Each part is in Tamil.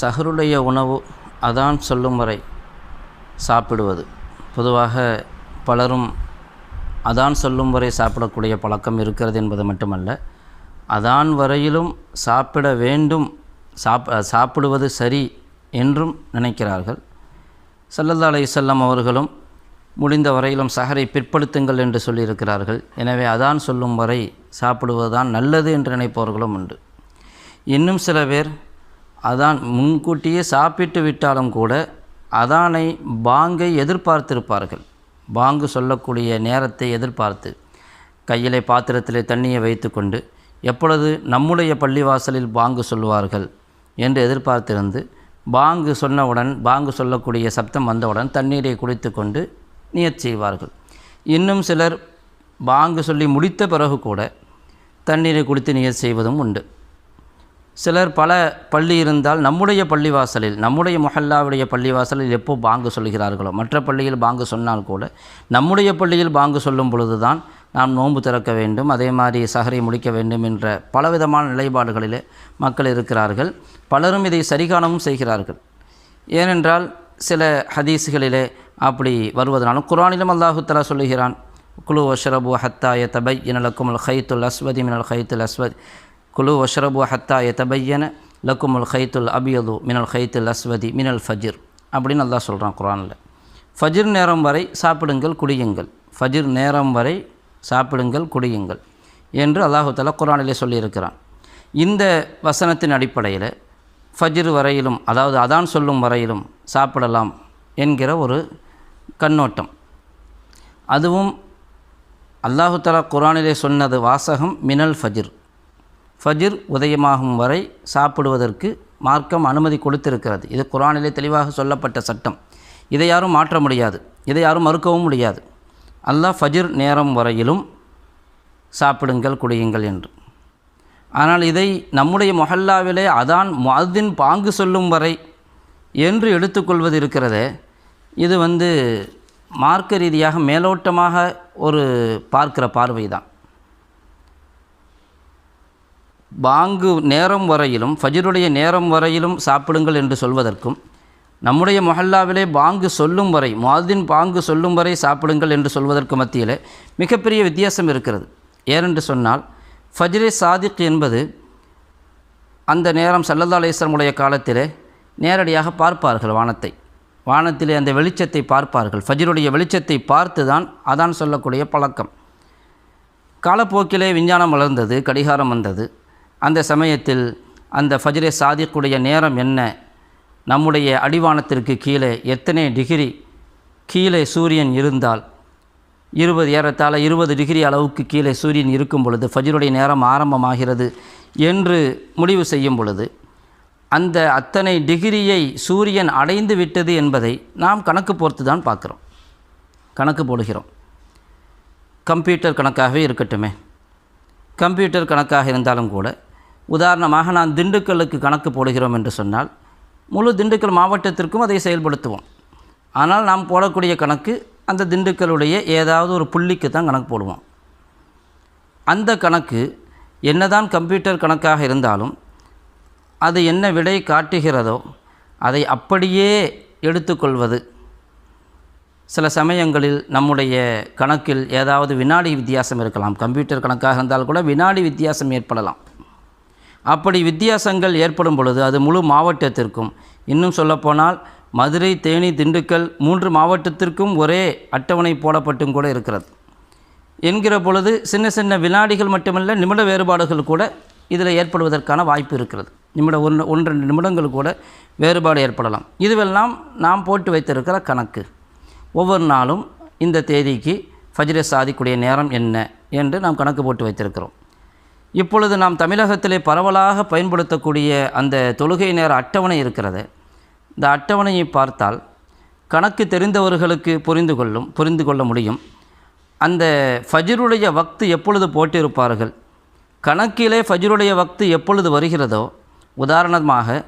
சஹருடைய உணவு அதான் சொல்லும் வரை சாப்பிடுவது. பொதுவாக பலரும் அதான் சொல்லும் வரை சாப்பிடக்கூடிய பழக்கம் இருக்கிறது என்பது மட்டுமல்ல அதான் வரையிலும் சாப்பிட வேண்டும் சாப் சாப்பிடுவது சரி என்றும் நினைக்கிறார்கள். சல்லல்லா அலைஹிஸ்ஸல்லாம் அவர்களும் முடிந்த வரையிலும் சஹரை பிற்படுத்துங்கள் என்று சொல்லியிருக்கிறார்கள். எனவே அதான் சொல்லும் வரை சாப்பிடுவதுதான் நல்லது என்று நினைப்பவர்களும் உண்டு. இன்னும் சில பேர் அதான் முன்கூட்டியே சாப்பிட்டு விட்டாலும் கூட அதானை பாங்கை எதிர்பார்த்திருப்பார்கள். பாங்கு சொல்லக்கூடிய நேரத்தை எதிர்பார்த்து கையிலே பாத்திரத்தில் தண்ணியை வைத்துக்கொண்டு எப்பொழுது நம்முடைய பள்ளிவாசலில் பாங்கு சொல்லுவார்கள்? என்று எதிர்பார்த்திருந்து பாங்கு சொன்னவுடன் பாங்கு சொல்லக்கூடிய சப்தம் வந்தவுடன் தண்ணீரை குடித்து கொண்டு நியத் செய்வார்கள். இன்னும் சிலர் பாங்கு சொல்லி முடித்த பிறகு கூட தண்ணீரை குடித்து நியத் செய்வதும் உண்டு. சிலர் பல பள்ளி இருந்தால் நம்முடைய பள்ளிவாசலில் நம்முடைய மொஹல்லாவுடைய பள்ளிவாசலில் எப்போ பாங்கு சொல்கிறார்களோ மற்ற பள்ளியில் பாங்கு சொன்னால் கூட நம்முடைய பள்ளியில் பாங்கு சொல்லும் பொழுது தான் நாம் நோன்பு திறக்க வேண்டும் அதே மாதிரி சஹரை முடிக்க வேண்டும் என்ற பலவிதமான நிலைப்பாடுகளிலே மக்கள் இருக்கிறார்கள். பலரும் இதை சரிகாணவும் செய்கிறார்கள். ஏனென்றால் சில ஹதீஸுகளிலே அப்படி வருவதனாலும் குரானிலும் அல்லாஹுத்தலா சொல்லுகிறான் குழு வஷ்ரபு ஹத்தாய தபை இனலக்கும் ஹைத்துல் அஸ்வதி மினல் ஹைத்துல் அஸ்வத். குழு வஷ்ரபு ஹத்தா எதபையன லக்குமுல் ஹைத்துல் அபியது மினல் ஹைத்துல் அஸ்வதி மினல் ஃபஜிர் அப்படின்னு நல்லா சொல்கிறான் குரானில் ஃபஜிர் நேரம் வரை சாப்பிடுங்கள் குடியுங்கள். ஃபஜிர் நேரம் வரை சாப்பிடுங்கள் குடியுங்கள் என்று அல்லாஹு தலா குரானிலே சொல்லியிருக்கிறான். இந்த வசனத்தின் அடிப்படையில் ஃபஜிர் வரையிலும் அதாவது அதான் சொல்லும் வரையிலும் சாப்பிடலாம் என்கிற ஒரு கண்ணோட்டம். அதுவும் அல்லாஹு தலா குரானிலே சொன்னது வாசகம் மினல் ஃபஜிர். ஃபஜிர் உதயமாகும் வரை சாப்பிடுவதற்கு மார்க்கம் அனுமதி கொடுத்திருக்கிறது. இது குரானிலே தெளிவாக சொல்லப்பட்ட சட்டம். இதை யாரும் மாற்ற முடியாது. இதை யாரும் மறுக்கவும் முடியாது. அல்லாஹ் ஃபஜிர் நேரம் வரையிலும் சாப்பிடுங்கள் குடியுங்கள் என்று. ஆனால் இதை நம்முடைய மொஹல்லாவிலே அதான் மதின் பாங்கு சொல்லும் வரை என்று எடுத்துக்கொள்வது இருக்கிறதே இது வந்து மார்க்க ரீதியாக மேலோட்டமாக ஒரு பார்க்கிற பார்வை தான் பாங்கு நேரம் வரையிலும் ஃபஜருடைய நேரம் வரையிலும் சாப்பிடுங்கள் என்று சொல்வதற்கும் நம்முடைய மொஹல்லாவிலே பாங்கு சொல்லும் வரை மாதின் பாங்கு சொல்லும் வரை சாப்பிடுங்கள் என்று சொல்வதற்கு மத்தியில் மிகப்பெரிய வித்தியாசம் இருக்கிறது. ஏனென்று சொன்னால் ஃபஜ்ரே சாதிக் என்பது அந்த நேரம் சல்லல்லா அலேஸ்வரமுடைய காலத்திலே நேரடியாக பார்ப்பார்கள் வானத்தை. வானத்திலே அந்த வெளிச்சத்தை பார்ப்பார்கள். ஃபஜ்ருடைய வெளிச்சத்தை பார்த்து தான் அதான் சொல்லக்கூடிய பழக்கம். காலப்போக்கிலே விஞ்ஞானம் வளர்ந்தது கடிகாரம் வந்தது. அந்த சமயத்தில் அந்த ஃபஜ்ரே சாதிக்குடைய நேரம் என்ன? நம்முடைய அடிவானத்திற்கு கீழே எத்தனை டிகிரி கீழே சூரியன் இருந்தால்? இருபது ஏறத்தாழ இருபது டிகிரி அளவுக்கு கீழே சூரியன் இருக்கும் பொழுது ஃபஜ்ருடைய நேரம் ஆரம்பமாகிறது என்று முடிவு செய்யும் பொழுது அந்த அத்தனை டிகிரியை சூரியன் அடைந்து விட்டது என்பதை நாம் கணக்கு பொறுத்து தான் பார்க்குறோம். கணக்கு போடுகிறோம். கம்ப்யூட்டர் கணக்காகவே இருக்கட்டுமே. கம்ப்யூட்டர் கணக்காக இருந்தாலும் கூட உதாரணமாக நான் திண்டுக்கல்லுக்கு கணக்கு போடுகிறோம் என்று சொன்னால் முழு திண்டுக்கல் மாவட்டத்திற்கும் அதை செயல்படுத்துவோம். ஆனால் நாம் போடக்கூடிய கணக்கு அந்த திண்டுக்கலுடைய ஏதாவது ஒரு புள்ளிக்கு தான் கணக்கு போடுவோம். அந்த கணக்கு என்னதான் கம்ப்யூட்டர் கணக்காக இருந்தாலும் அது என்ன விடை காட்டுகிறதோ அதை அப்படியே எடுத்துக்கொள்வது. சில சமயங்களில் நம்முடைய கணக்கில் ஏதாவது வினாடி வித்தியாசம் இருக்கலாம். கம்ப்யூட்டர் கணக்காக இருந்தால் கூட வினாடி வித்தியாசம் ஏற்படலாம். அப்படி வித்தியாசங்கள் ஏற்படும் பொழுது அது முழு மாவட்டத்திற்கும். இன்னும் சொல்லப்போனால் மதுரை தேனி திண்டுக்கல் மூன்று மாவட்டத்திற்கும் ஒரே அட்டவணை போடப்பட்டும் கூட இருக்கிறது. என்கிற பொழுது சின்ன சின்ன வினாடிகள் மட்டுமல்ல நிமிட வேறுபாடுகள் கூட இதில் ஏற்படுவதற்கான வாய்ப்பு இருக்கிறது. நிமிட ஒன்று ஒன்று ரெண்டு நிமிடங்கள் கூட வேறுபாடு ஏற்படலாம். இதுவெல்லாம் நாம் போட்டு வைத்திருக்கிற கணக்கு. ஒவ்வொரு நாளும் இந்த தேதிக்கு ஃபஜ்ர சாதிக்கூடிய நேரம் என்ன என்று நாம் கணக்கு போட்டு வைத்திருக்கிறோம். இப்பொழுது நாம் தமிழகத்திலே பரவலாக பயன்படுத்தக்கூடிய அந்த தொழுகை நேர அட்டவணை இருக்கிறது. இந்த அட்டவணையை பார்த்தால் கணக்கு தெரிந்தவர்களுக்கு புரிந்து கொள்ளும் புரிந்து கொள்ள முடியும். அந்த ஃபஜ்ருடைய வக்து எப்பொழுது போட்டிருப்பார்கள்? கணக்கிலே ஃபஜ்ருடைய வக்து எப்பொழுது வருகிறதோ உதாரணமாக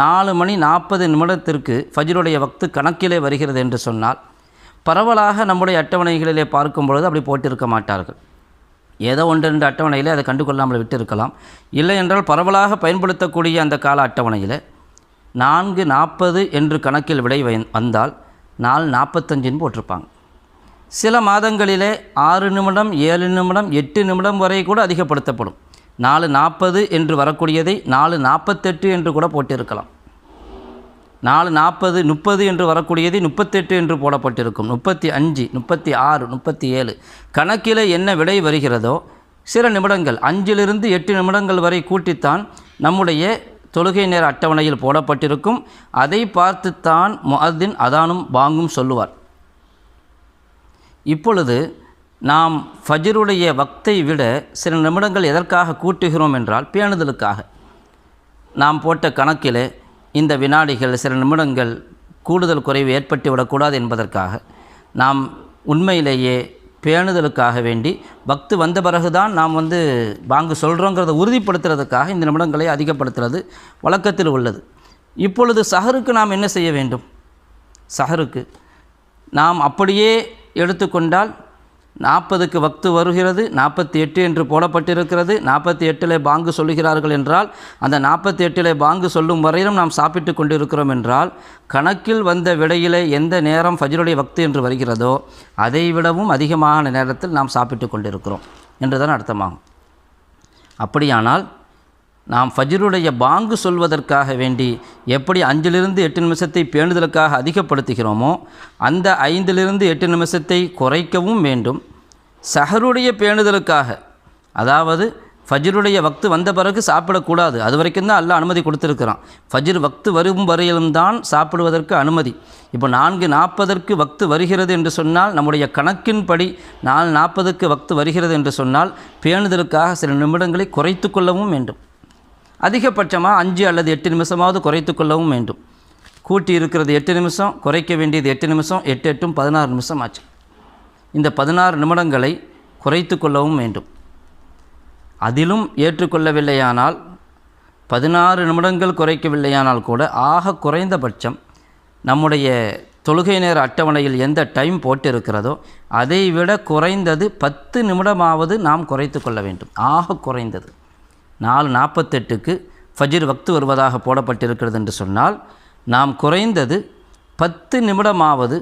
நாலு மணி நாற்பது நிமிடத்திற்கு ஃபஜ்ருடைய வக்து கணக்கிலே வருகிறது என்று சொன்னால் பரவலாக நம்முடைய அட்டவணைகளிலே பார்க்கும் பொழுது அப்படி போட்டிருக்க மாட்டார்கள். ஏதோ ஒன்று ரெண்டு அட்டவணையில் அதை கண்டு கொள்ளாமல் விட்டிருக்கலாம். இல்லை என்றால் பரவலாக பயன்படுத்தக்கூடிய அந்த கால அட்டவணையில் நான்கு நாற்பது என்று கணக்கில் விடை வந்தால் நாலு நாற்பத்தஞ்சுன்னு போட்டிருப்பாங்க. சில மாதங்களிலே ஆறு நிமிடம் ஏழு நிமிடம் எட்டு நிமிடம் வரை கூட அதிகப்படுத்தப்படும். நாலு நாற்பது என்று வரக்கூடியதை நாலு நாற்பத்தெட்டு என்று கூட போட்டிருக்கலாம். நாலு நாற்பது முப்பது என்று வரக்கூடியது முப்பத்தெட்டு என்று போடப்பட்டிருக்கும். முப்பத்தி அஞ்சு முப்பத்தி ஆறு முப்பத்தி ஏழு. கணக்கில் என்ன விடை வருகிறதோ சில நிமிடங்கள் அஞ்சிலிருந்து எட்டு நிமிடங்கள் வரை கூட்டித்தான் நம்முடைய தொழுகை நேர அட்டவணையில் போடப்பட்டிருக்கும். அதை பார்த்துத்தான் முஅத்தின் அதானும் வாங்கும் சொல்லுவார். இப்பொழுது நாம் ஃபஜருடைய வக்தை விட சில நிமிடங்கள் எதற்காக கூட்டுகிறோம் என்றால் பேணுதலுக்காக. நாம் போட்ட கணக்கில் இந்த வினாடிகள் சில நிமிடங்கள் கூடுதல் குறைவு ஏற்பட்டு விடக்கூடாது என்பதற்காக நாம் உண்மையிலேயே பேணுதலுக்காக வேண்டி பக்து வந்த பிறகுதான் நாம் வந்து வாங்க சொல்கிறோங்கிறத உறுதிப்படுத்துறதுக்காக இந்த நிமிடங்களை அதிகப்படுத்துறது வழக்கத்தில் உள்ளது. இப்பொழுது சஹருக்கு நாம் என்ன செய்ய வேண்டும்? சஹருக்கு நாம் அப்படியே எடுத்துக்கொண்டால் நாற்பதுக்கு வக்து வருகிறது நாற்பத்தி எட்டு என்று போடப்பட்டிருக்கிறது. நாற்பத்தி எட்டிலே பாங்கு சொல்லுகிறார்கள் என்றால் அந்த நாற்பத்தி எட்டிலே பாங்கு சொல்லும் வரையிலும் நாம் சாப்பிட்டு கொண்டிருக்கிறோம் என்றால் கணக்கில் வந்த விடையிலே எந்த நேரம் ஃபஜ்ருடைய வக்து என்று வருகிறதோ அதை விடவும் அதிகமான நேரத்தில் நாம் சாப்பிட்டு கொண்டிருக்கிறோம் என்றுதான் அர்த்தமாகும். அப்படியானால் நாம் ஃபஜ்ருடைய பாங்கு சொல்வதற்காக வேண்டி எப்படி அஞ்சிலிருந்து எட்டு நிமிஷத்தை பேணுதலுக்காக அதிகப்படுத்துகிறோமோ அந்த ஐந்திலிருந்து எட்டு நிமிஷத்தை குறைக்கவும் வேண்டும். சஹருடைய பேணுதலுக்காக. அதாவது ஃபஜ்ருடைய வக்து வந்த பிறகு சாப்பிடக்கூடாது. அது வரைக்கும் தான் எல்லாம் அனுமதி கொடுத்துருக்கிறான். ஃபஜ்ர் வக்து வரும் வரையிலும் தான் சாப்பிடுவதற்கு அனுமதி. இப்போ நான்கு நாற்பதற்கு வக்து வருகிறது என்று சொன்னால் நம்முடைய கணக்கின்படி நாலு நாற்பதுக்கு வக்து வருகிறது என்று சொன்னால் பேணுதலுக்காக சில நிமிடங்களை குறைத்து கொள்ளவும் வேண்டும். அதிகபட்சமாக அஞ்சு அல்லது எட்டு நிமிஷமாவது குறைத்து கொள்ளவும் வேண்டும். கூட்டி இருக்கிறது எட்டு நிமிஷம் குறைக்க வேண்டியது எட்டு நிமிஷம் எட்டு எட்டும் பதினாறு நிமிஷம் ஆச்சு. இந்த பதினாறு நிமிடங்களை குறைத்து கொள்ளவும் வேண்டும். அதிலும் ஏற்றுக்கொள்ளவில்லையானால் பதினாறு நிமிடங்கள் குறைக்கவில்லையானால் கூட ஆக குறைந்தபட்சம் நம்முடைய தொழுகை நேர அட்டவணையில் எந்த டைம் போட்டிருக்கிறதோ அதை விட குறைந்தது பத்து நிமிடமாவது நாம் குறைத்து கொள்ள வேண்டும். ஆக குறைந்தது. நாலு நாற்பத்தெட்டுக்கு ஃபஜிர் வக்து வருவதாக போடப்பட்டிருக்கிறது என்று சொன்னால் நாம் குறைந்தது பத்து நிமிடமாவது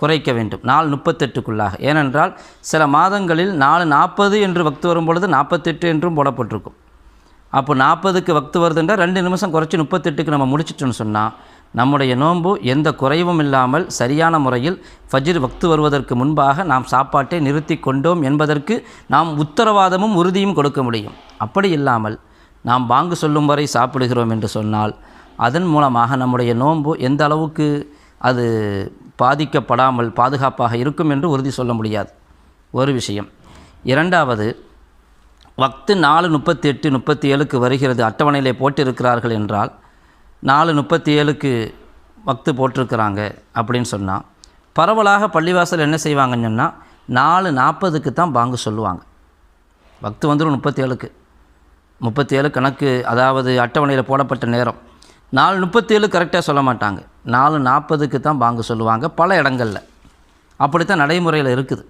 குறைக்க வேண்டும். நாலு முப்பத்தெட்டுக்குள்ளாக. ஏனென்றால் சில மாதங்களில் நாலு நாற்பது என்று வக்து வரும் பொழுது நாற்பத்தெட்டு என்றும் போடப்பட்டிருக்கும். அப்போ நாற்பதுக்கு வக்து வருதுன்றால் ரெண்டு நிமிஷம் குறைச்சி முப்பத்தெட்டுக்கு நம்ம முடிச்சிட்டோன்னு சொன்னால் நம்முடைய நோன்பு எந்த குறைவும் இல்லாமல் சரியான முறையில் ஃபஜிர் வக்து வருவதற்கு முன்பாக நாம் சாப்பாட்டை நிறுத்தி கொண்டோம் என்பதற்கு நாம் உத்தரவாதமும் உறுதியும் கொடுக்க முடியும். அப்படி இல்லாமல் நாம் பாங்கு சொல்லும் வரை சாப்பிடுகிறோம் என்று சொன்னால் அதன் மூலமாக நம்முடைய நோன்பு எந்த அளவுக்கு அது பாதிக்கப்படாமல் பாதுகாப்பாக இருக்கும் என்று உறுதி சொல்ல முடியாது. ஒரு விஷயம். இரண்டாவது வக்து நாலு முப்பத்தி எட்டு முப்பத்தி ஏழுக்கு வருகிறது அட்டவணையிலே போட்டிருக்கிறார்கள் என்றால் நாலு முப்பத்தி ஏழுக்கு வக்து போட்டிருக்கிறாங்க அப்படின்னு சொன்னால் பரவலாக பள்ளிவாசல் என்ன செய்வாங்கன்னு சொன்னால் நாலு நாற்பதுக்கு தான் பாங்கு சொல்லுவாங்க. வக்து வந்துடும் முப்பத்தி ஏழுக்கு முப்பத்தி ஏழு கணக்கு அதாவது அட்டவணையில் போடப்பட்ட நேரம். நாலு முப்பத்தி ஏழு கரெக்டாக சொல்ல மாட்டாங்க. நாலு நாற்பதுக்கு தான் பாங்கு சொல்லுவாங்க பல இடங்களில். அப்படித்தான் நடைமுறையில் இருக்குது.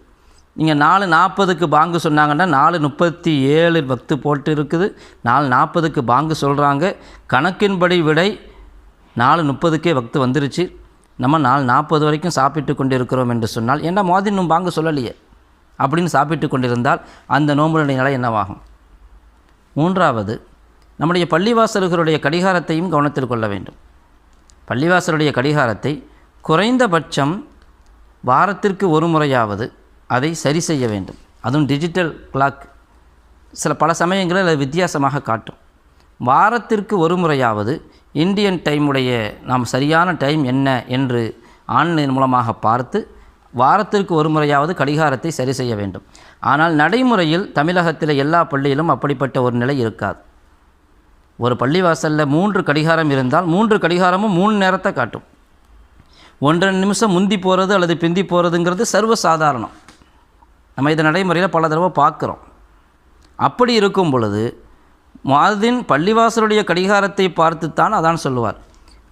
நீங்கள் நாலு நாற்பதுக்கு பாங்கு சொன்னாங்கன்னா நாலு முப்பத்தி ஏழு பக்து போட்டு இருக்குது. நாலு நாற்பதுக்கு பாங்கு சொல்கிறாங்க கணக்கின்படி விடை நாலு முப்பதுக்கே பக்து வந்துருச்சு. நம்ம நாலு நாற்பது வரைக்கும் சாப்பிட்டு கொண்டு இருக்கிறோம் என்று சொன்னால் என்ன மோதி இன்னும் பாங்கு சொல்லலையே? அப்படின்னு சாப்பிட்டு கொண்டிருந்தால் அந்த நோம்புடைய நிலை என்னவாகும்? மூன்றாவது நம்முடைய பள்ளிவாசல்களுடைய கடிகாரத்தையும் கவனத்தில் கொள்ள வேண்டும். பள்ளிவாசலுடைய கடிகாரத்தை குறைந்தபட்சம் வாரத்திற்கு ஒரு முறையாவது அதை சரி செய்ய வேண்டும். அதுவும் டிஜிட்டல் கிளாக் சில பல சமயங்களில் அது வித்தியாசமாக காட்டும். வாரத்திற்கு ஒரு முறையாவது இந்தியன் டைமுடைய நாம் சரியான டைம் என்ன என்று ஆன்லைன் மூலமாக பார்த்து வாரத்திற்கு ஒரு முறையாவது கடிகாரத்தை சரி செய்ய வேண்டும். ஆனால் நடைமுறையில் தமிழகத்தில் எல்லா பள்ளியிலும் அப்படிப்பட்ட ஒரு நிலை இருக்காது. ஒரு பள்ளிவாசலில் மூன்று கடிகாரம் இருந்தால் மூன்று கடிகாரமும் மூணு நேரத்தை காட்டும். ஒன்றரை நிமிஷம் முந்தி போகிறது அல்லது பிந்தி போகிறதுங்கிறது சர்வசாதாரணம் நம்ம இதை நடைமுறையில் பல தடவை பார்க்குறோம். அப்படி இருக்கும் பொழுது மாதின் பள்ளிவாசலுடைய கடிகாரத்தை பார்த்துத்தான் அதான் சொல்லுவார்.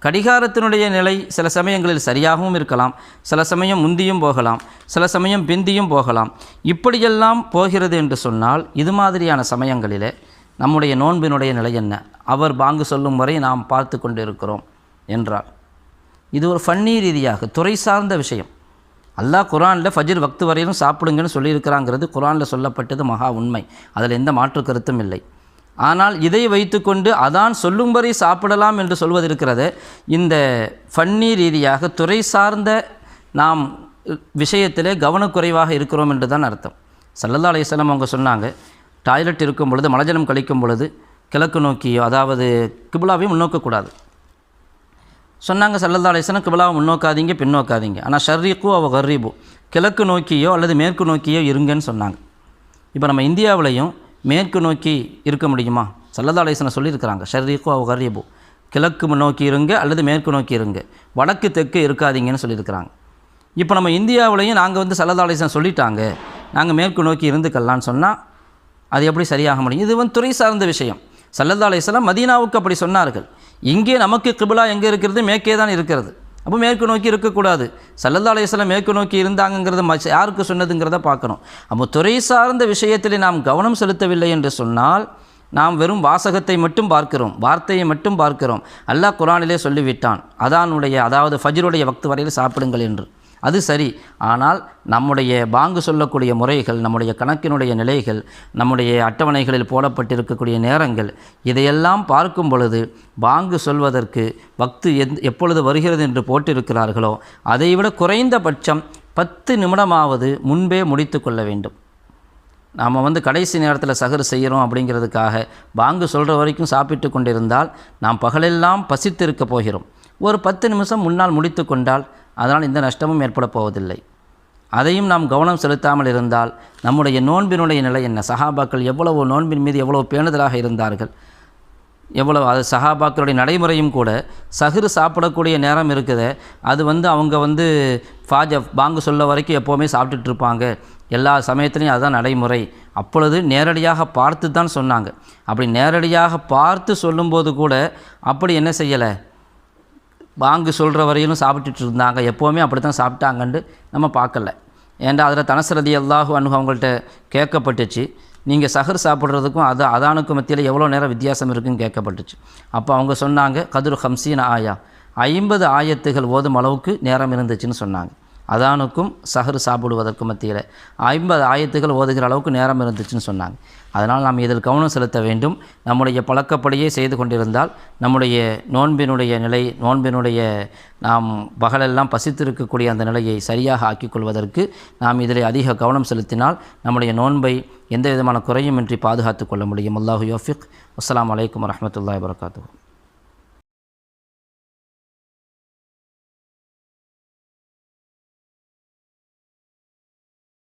கடிகாரத்தினுடைய நிலை சில சமயங்களில் சரியாகவும் இருக்கலாம் சில சமயம் முந்தியும் போகலாம் சில சமயம் பிந்தியும் போகலாம். இப்படியெல்லாம் போகிறது என்று சொன்னால் இது மாதிரியான சமயங்களிலே நம்முடைய நோன்பினுடைய நிலை என்ன? அவர் பாங்கு சொல்லும் வரை நாம் பார்த்து கொண்டு இருக்கிறோம் என்றார். இது ஒரு ஃபன்னி ரீதியாக துறை சார்ந்த விஷயம். அல்லாஹ் குரானில் ஃபஜிர் வக்து வரையிலும் சாப்பிடுங்கன்னு சொல்லியிருக்கிறாங்கிறது குரானில் சொல்லப்பட்டது மகா உண்மை. அதில் எந்த மாற்று கருத்தும் இல்லை. ஆனால் இதை வைத்துக்கொண்டு அதான் சொல்லும்படி சாப்பிடலாம் என்று சொல்வது இந்த ஃபன்னி ரீதியாக துறை சார்ந்த நாம் விஷயத்திலே கவனக்குறைவாக இருக்கிறோம் என்று தான் அர்த்தம். சல்லல்லா அலையம் அவங்க சொன்னாங்க டாய்லெட் இருக்கும் பொழுது மலஜலம் கழிக்கும் பொழுது கிழக்கு நோக்கியோ அதாவது கிபுலாவையும் முன்னோக்கக்கூடாது. சொன்னாங்க சல்லல்லா அலிஸ்லாம் கிபிலாவை முன்னோக்காதீங்க பின்னோக்காதீங்க. ஆனால் ஷர்ரீக்கோ அவ கர்ரீபோ கிழக்கு நோக்கியோ அல்லது மேற்கு நோக்கியோ இருங்கன்னு சொன்னாங்க. இப்போ நம்ம இந்தியாவிலையும் மேற்கு நோக்கி இருக்க முடியுமா? சல்லதா அலிஸ்லாம் சொல்லியிருக்கிறாங்க ஷர்ரீக்கோ அவ கர்ரீபோ கிழக்கு நோக்கி இருங்க அல்லது மேற்கு நோக்கி இருங்க வடக்கு தெற்கு இருக்காதீங்கன்னு சொல்லியிருக்கிறாங்க. இப்போ நம்ம இந்தியாவிலையும் நாங்கள் வந்து சல்லதா அலிஸ்லாம் சொல்லிட்டாங்க நாங்கள் மேற்கு நோக்கி இருந்துக்கலான்னு சொன்னால் அது எப்படி சரியாக முடியும்? இது வந்து துறை சார்ந்த விஷயம். சல்லதா அலிஸ்லாம் மதீனாவுக்கு அப்படி சொன்னார்கள். இங்கே நமக்கு கிபிலா எங்கே இருக்கிறது? மேற்கே தான் இருக்கிறது. அப்போ மேற்கு நோக்கி இருக்கக்கூடாது. சல்லல்லா அலிஸ்லாம் மேற்கு நோக்கி இருந்தாங்கங்கிறத ம- யாருக்கு சொன்னதுங்கிறத பார்க்கணும். அப்போ துறை சார்ந்த விஷயத்தில் நாம் கவனம் செலுத்தவில்லை என்று சொன்னால் நாம் வெறும் வாசகத்தை மட்டும் பார்க்கிறோம். வார்த்தையை மட்டும் பார்க்கிறோம். அல்லாஹ் குரானிலே சொல்லிவிட்டான். அதானுடைய அதாவது ஃபஜ்ருடைய வக்து வரையில் சாப்பிடுங்கள் என்று. அது சரி. ஆனால் நம்முடைய பாங்கு சொல்லக்கூடிய முறைகள் நம்முடைய கணக்கினுடைய நிலைகள் நம்முடைய அட்டவணைகளில் போடப்பட்டிருக்கக்கூடிய நேரங்கள் இதையெல்லாம் பார்க்கும் பொழுது பாங்கு சொல்வதற்கு வக்து எந் எப்பொழுது வருகிறது என்று போட்டிருக்கிறார்களோ அதைவிட குறைந்தபட்சம் பத்து நிமிடமாவது முன்பே முடித்து கொள்ள வேண்டும். நாம் வந்து கடைசி நேரத்தில் சகர் செய்கிறோம் அப்படிங்கிறதுக்காக பாங்கு சொல்கிற வரைக்கும் சாப்பிட்டு கொண்டிருந்தால் நாம் பகலெல்லாம் பசித்திருக்க போகிறோம். ஒரு பத்து நிமிஷம் முன்னால் முடித்து கொண்டால் அதனால் எந்த நஷ்டமும் ஏற்பட போவதில்லை. அதையும் நாம் கவனம் செலுத்தாமல் இருந்தால் நம்முடைய நோன்பினுடைய நிலை என்ன? சஹாபாக்கள் எவ்வளவு நோன்பின் மீது எவ்வளவு பேணுதலாக இருந்தார்கள்? எவ்வளவு அது சஹாபாக்களுடைய நடைமுறையும் கூட சஹரு சாப்பிடக்கூடிய நேரம் இருக்குது. அது வந்து அவங்க வந்து ஃபாஜ பாங்கு சொல்ல வரைக்கும் எப்போவுமே சாப்பிட்டுட்டு இருப்பாங்க. எல்லா சமயத்துலேயும் அதுதான் நடைமுறை. அப்பொழுது நேரடியாக பார்த்து தான் சொன்னாங்க. அப்படி நேரடியாக பார்த்து சொல்லும்போது கூட அப்படி என்ன செய்யலை? பாங்கு சொல்கிற வரையிலும் சாப்பிட்டுட்டு இருந்தாங்க. எப்போவுமே அப்படி தான் சாப்பிட்டாங்கன்னு நம்ம பார்க்கல. ஏன்டா அதில் தனசரதி அல்லாஹு அனு அவங்கள்ட்ட கேட்கப்பட்டுச்சு. நீங்கள் சஹர் சாப்பிட்றதுக்கும் அது அதானுக்கும் மத்தியில் எவ்வளோ நேரம் வித்தியாசம் இருக்குன்னு கேட்கப்பட்டுச்சு. அப்போ அவங்க சொன்னாங்க கதிர் ஹம்சீன் ஆயா. ஐம்பது ஆயத்துகள் ஓதும் அளவுக்கு நேரம் இருந்துச்சுன்னு சொன்னாங்க. அதானுக்கும் சஹர் சாப்பிடுவதற்கும் மத்தியில். ஐம்பது ஆயத்துகள் ஓதுகிற அளவுக்கு நேரம் இருந்துச்சுன்னு சொன்னாங்க. அதனால் நாம் இதில் கவனம் செலுத்த வேண்டும். நம்முடைய பழக்கப்படியே செய்து கொண்டிருந்தால் நம்முடைய நோன்பினுடைய நிலை நோன்பினுடைய நாம் பகலெல்லாம் பசித்திருக்கக்கூடிய அந்த நிலையை சரியாக ஆக்கிக்கொள்வதற்கு நாம் இதில் அதிக கவனம் செலுத்தினால் நம்முடைய நோன்பை எந்த விதமான குறையுமின்றி பாதுகாத்து கொள்ள முடியும். அல்லாஹு யோஃபிக். அஸ்லாம் வலைக்கம் வரஹ்மத்துல்லாஹி வரகாத்துஹு